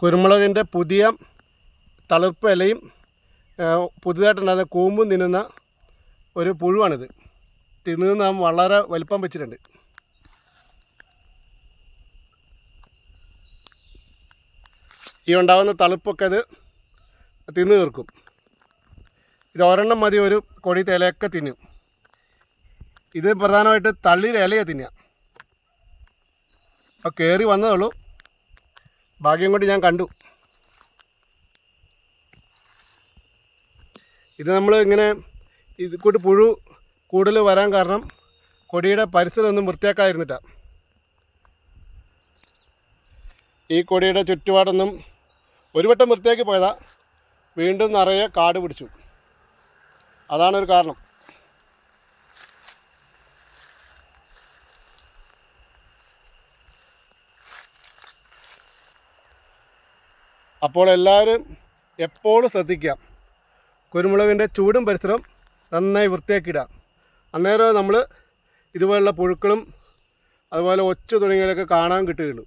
കുരുമുളകിന്റെ പുതിയ തളിർപ്പ് ഇലയും പുതുതായിട്ടുണ്ടാകുന്ന കൂമ്പും തിന്നുന്ന ഒരു പുഴുവാണിത്. തിന്നു നാം വളരെ വലിപ്പം വെച്ചിട്ടുണ്ട്. ഈ ഉണ്ടാകുന്ന തളിപ്പൊക്കെ അത് തിന്നു തീർക്കും. ഇത് ഒരെണ്ണം മതി ഒരു കൊടി തേലയൊക്കെ തിന്നും. ഇത് പ്രധാനമായിട്ട് തള്ളിയിലെ ഇലയെ തിന്നുക അപ്പോൾ കയറി വന്നതുള്ളൂ ഭാഗ്യം കൊണ്ട് ഞാൻ കണ്ടു. ഇത് നമ്മൾ ഇങ്ങനെ ഇത് കൂട്ട് പുഴു കൂടുതൽ വരാൻ കാരണം കൊടിയുടെ പരിസരം ഒന്നും വൃത്തിയാക്കാതിരുന്നിട്ടാണ് ഈ കൊടിയുടെ ചുറ്റുപാടൊന്നും ഒരു വട്ടം വൃത്തിയാക്കി പോയതാ. വീണ്ടും നിറയെ കാട് പിടിച്ചു. അതാണൊരു കാരണം. അപ്പോൾ എല്ലാവരും എപ്പോഴും ശ്രദ്ധിക്കാം കുരുമുളകിന്റെ ചൂടും പരിസരം നന്നായി വൃത്തിയാക്കിയിടുക. അന്നേരം നമ്മൾ ഇതുപോലുള്ള പുഴുക്കളും അതുപോലെ ഒച്ച തുടങ്ങിയതൊക്കെ കാണാൻ കിട്ടുകയുള്ളൂ.